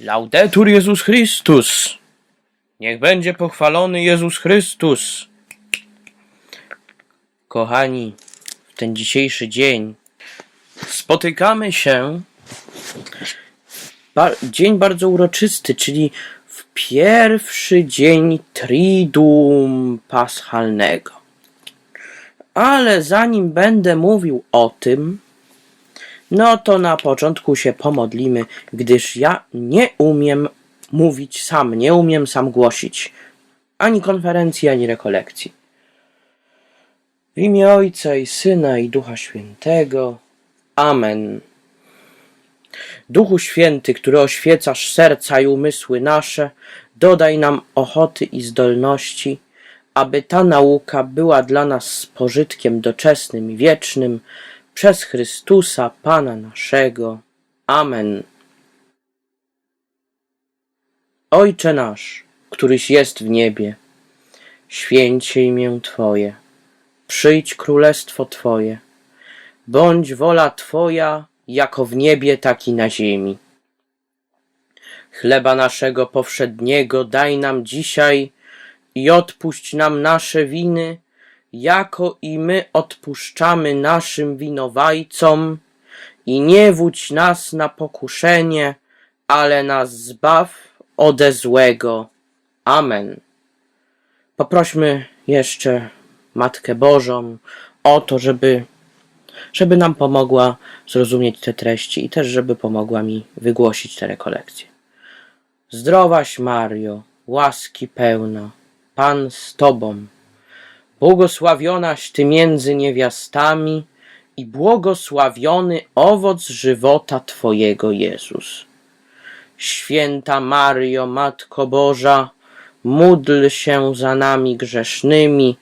Laudetur Jezus Chrystus. Niech będzie pochwalony Jezus Chrystus. Kochani, w ten dzisiejszy dzień spotykamy się. Dzień bardzo uroczysty, czyli w pierwszy dzień Triduum Paschalnego. Ale zanim będę mówił o tym, no to na początku się pomodlimy, gdyż ja nie umiem mówić sam, nie umiem sam głosić. Ani konferencji, ani rekolekcji. W imię Ojca i Syna i Ducha Świętego. Amen. Duchu Święty, który oświecasz serca i umysły nasze, dodaj nam ochoty i zdolności, aby ta nauka była dla nas pożytkiem doczesnym i wiecznym, przez Chrystusa Pana naszego. Amen. Ojcze nasz, któryś jest w niebie, święć się imię Twoje, przyjdź królestwo Twoje, bądź wola Twoja, jako w niebie, tak i na ziemi. Chleba naszego powszedniego daj nam dzisiaj i odpuść nam nasze winy, jako i my odpuszczamy naszym winowajcom i nie wódź nas na pokuszenie, ale nas zbaw ode złego. Amen. Poprośmy jeszcze Matkę Bożą o to, żeby, żeby nam pomogła zrozumieć te treści i też, żeby pomogła mi wygłosić te rekolekcje. Zdrowaś Mario, łaski pełna, Pan z Tobą, błogosławionaś Ty między niewiastami i błogosławiony owoc żywota Twojego Jezus. Święta Mario, Matko Boża, módl się za nami grzesznymi,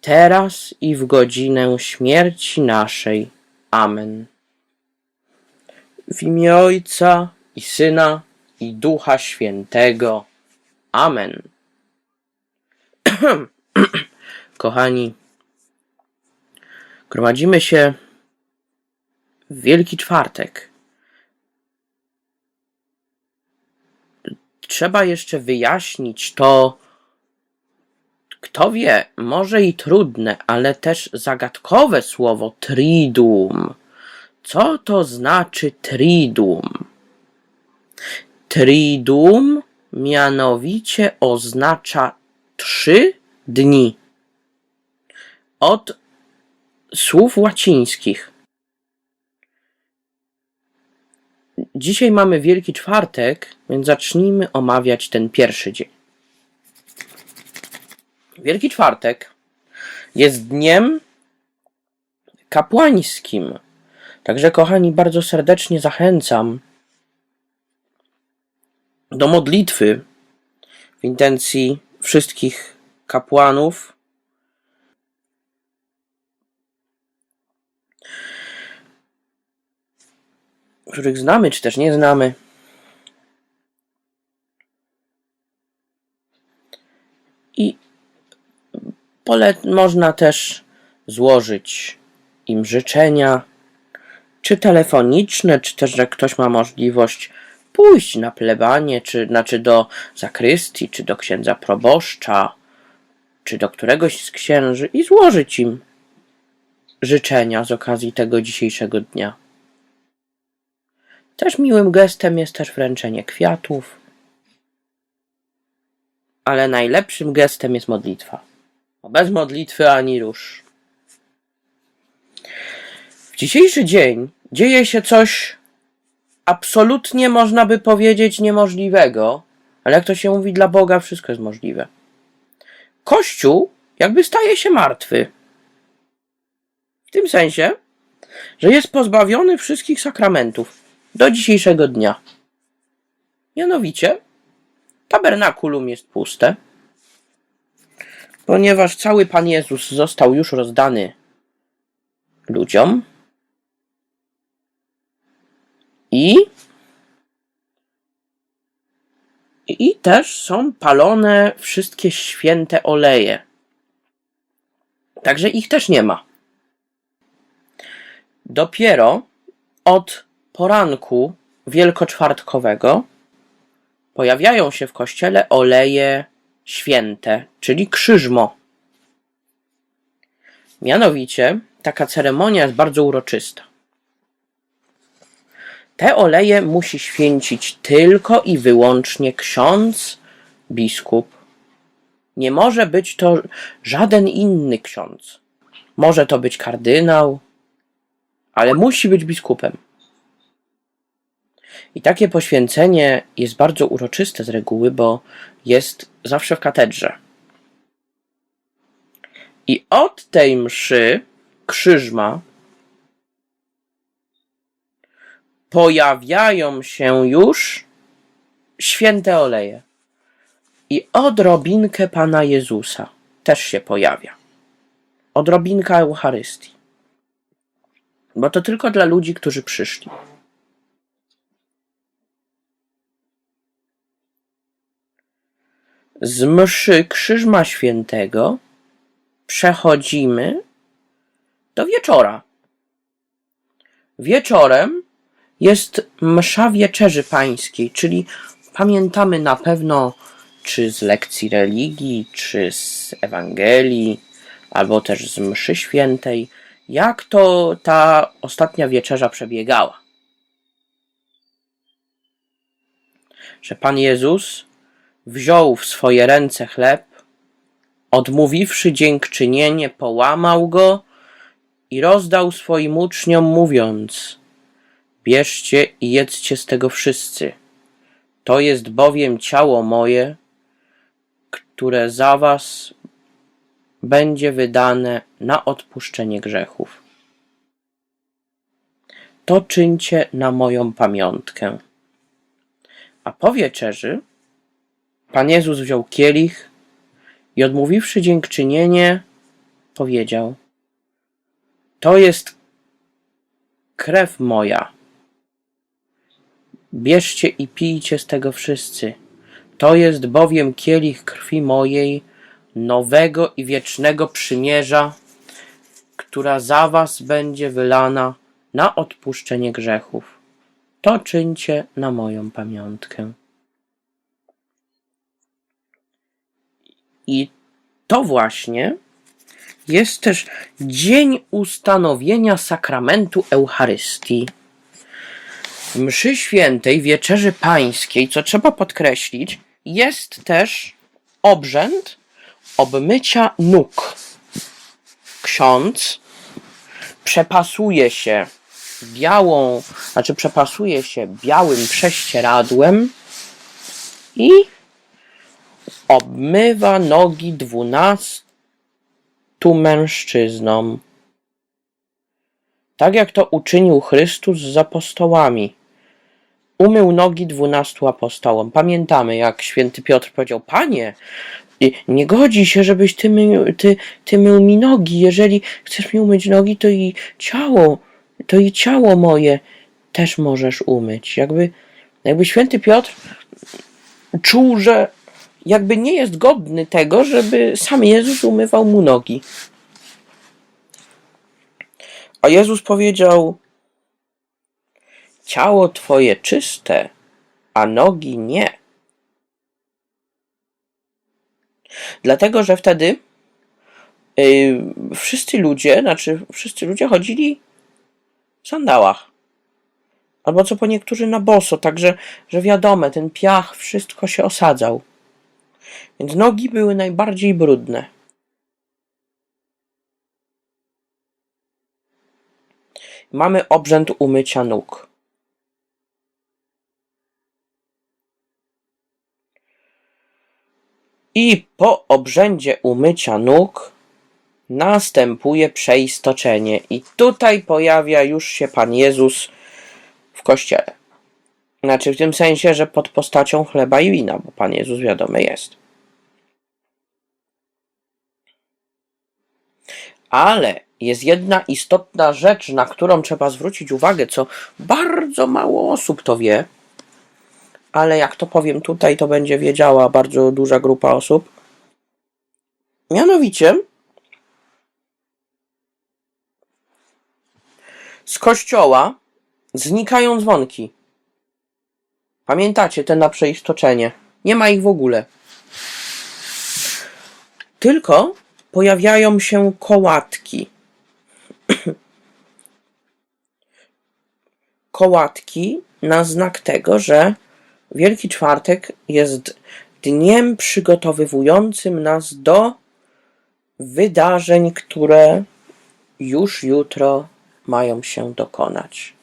teraz i w godzinę śmierci naszej. Amen. W imię Ojca i Syna i Ducha Świętego. Amen. Kochani, gromadzimy się w Wielki Czwartek. Trzeba jeszcze wyjaśnić to, kto wie, może i trudne, ale też zagadkowe słowo triduum. Co to znaczy triduum? Triduum mianowicie oznacza trzy dni. Od słów łacińskich. Dzisiaj mamy Wielki Czwartek, więc zacznijmy omawiać ten pierwszy dzień. Wielki Czwartek jest dniem kapłańskim. Także, kochani, bardzo serdecznie zachęcam do modlitwy w intencji wszystkich kapłanów. Których znamy, czy też nie znamy. I pole można też złożyć im życzenia, czy telefoniczne, czy też, że ktoś ma możliwość pójść na plebanie, czy znaczy do zakrystii, czy do księdza proboszcza, czy do któregoś z księży i złożyć im życzenia z okazji tego dzisiejszego dnia. Też miłym gestem jest też wręczenie kwiatów, ale najlepszym gestem jest modlitwa. Bez modlitwy ani rusz. W dzisiejszy dzień dzieje się coś absolutnie, można by powiedzieć, niemożliwego, ale jak to się mówi, dla Boga wszystko jest możliwe. Kościół jakby staje się martwy. W tym sensie, że jest pozbawiony wszystkich sakramentów do dzisiejszego dnia. Mianowicie, tabernakulum jest puste, ponieważ cały Pan Jezus został już rozdany ludziom i i też są palone wszystkie święte oleje. Także ich też nie ma. Dopiero od poranku wielkoczwartkowego pojawiają się w kościele oleje święte, czyli krzyżmo. Mianowicie, taka ceremonia jest bardzo uroczysta. Te oleje musi święcić tylko i wyłącznie ksiądz, biskup. Nie może być to żaden inny ksiądz. Może to być kardynał, ale musi być biskupem. I takie poświęcenie jest bardzo uroczyste z reguły, bo jest zawsze w katedrze. I od tej mszy krzyżma pojawiają się już święte oleje. I odrobinkę Pana Jezusa też się pojawia. Odrobinka Eucharystii. Bo to tylko dla ludzi, którzy przyszli. Z mszy Krzyżma Świętego przechodzimy do wieczora. Wieczorem jest msza wieczerzy pańskiej, czyli pamiętamy na pewno, czy z lekcji religii, czy z Ewangelii, albo też z mszy świętej, jak to ta ostatnia wieczerza przebiegała. Że Pan Jezus wziął w swoje ręce chleb, odmówiwszy dziękczynienie, połamał go i rozdał swoim uczniom, mówiąc: Bierzcie i jedzcie z tego wszyscy. To jest bowiem ciało moje, które za was będzie wydane na odpuszczenie grzechów. To czyńcie na moją pamiątkę. A po wieczerzy Pan Jezus wziął kielich i odmówiwszy dziękczynienie, powiedział: To jest krew moja. Bierzcie i pijcie z tego wszyscy. To jest bowiem kielich krwi mojej, nowego i wiecznego przymierza, która za was będzie wylana na odpuszczenie grzechów. To czyńcie na moją pamiątkę. I to właśnie jest też dzień ustanowienia sakramentu Eucharystii. W mszy świętej, wieczerzy pańskiej, co trzeba podkreślić, jest też obrzęd obmycia nóg. Ksiądz przepasuje się białą, znaczy przepasuje się białym prześcieradłem i obmywa nogi dwunastu mężczyznom. Tak jak to uczynił Chrystus z apostołami. Umył nogi dwunastu apostołom. Pamiętamy, jak święty Piotr powiedział: Panie, nie godzi się, żebyś ty mył, ty, ty mył mi nogi. Jeżeli chcesz mi umyć nogi, to i ciało, to i ciało moje też możesz umyć. Jakby, jakby święty Piotr czuł, że jakby nie jest godny tego, żeby sam Jezus umywał mu nogi. A Jezus powiedział: Ciało twoje czyste, a nogi nie. Dlatego, że wtedy yy, wszyscy ludzie, znaczy wszyscy ludzie chodzili w sandałach. Albo co po niektórzy na boso, także, że wiadome, ten piach, wszystko się osadzał. Więc nogi były najbardziej brudne. Mamy obrzęd umycia nóg. I po obrzędzie umycia nóg następuje przeistoczenie. I tutaj pojawia już się Pan Jezus w kościele. Znaczy w tym sensie, że pod postacią chleba i wina, bo Pan Jezus wiadomy jest. Ale jest jedna istotna rzecz, na którą trzeba zwrócić uwagę, co bardzo mało osób to wie, ale jak to powiem tutaj, to będzie wiedziała bardzo duża grupa osób. Mianowicie, z kościoła znikają dzwonki. Pamiętacie te na przeistoczenie? Nie ma ich w ogóle. Tylko pojawiają się kołatki. kołatki na znak tego, że Wielki Czwartek jest dniem przygotowywującym nas do wydarzeń, które już jutro mają się dokonać.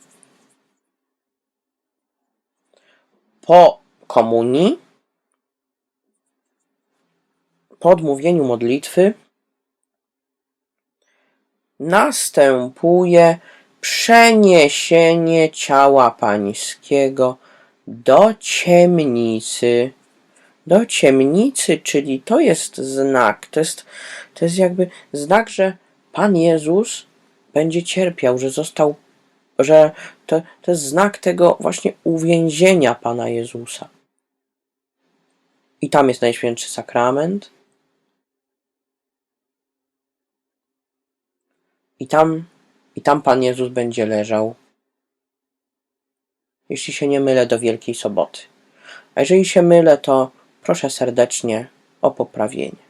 Po komunii, po odmówieniu modlitwy, następuje przeniesienie ciała pańskiego do ciemnicy. Do ciemnicy, czyli to jest znak, to jest, to jest jakby znak, że Pan Jezus będzie cierpiał, że został, że to, to jest znak tego właśnie uwięzienia Pana Jezusa. I tam jest Najświętszy Sakrament. I tam, i tam Pan Jezus będzie leżał. Jeśli się nie mylę, do Wielkiej Soboty. A jeżeli się mylę, to proszę serdecznie o poprawienie.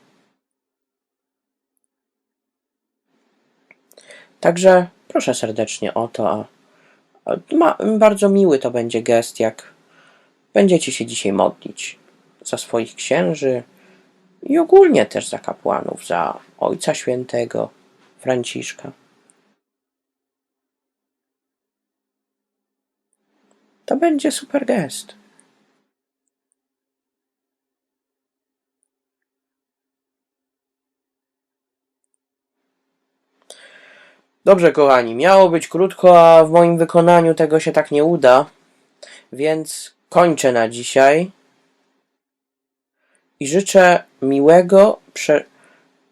Także proszę serdecznie o to, a, ma, bardzo miły to będzie gest, jak będziecie się dzisiaj modlić za swoich księży i ogólnie też za kapłanów, za Ojca Świętego Franciszka. To będzie super gest. Dobrze, kochani, miało być krótko, a w moim wykonaniu tego się tak nie uda, więc kończę na dzisiaj i życzę miłego, prze...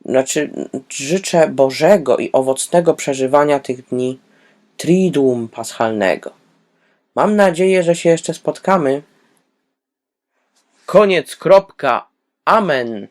znaczy życzę Bożego i owocnego przeżywania tych dni Triduum Paschalnego. Mam nadzieję, że się jeszcze spotkamy. Koniec, kropka. Amen.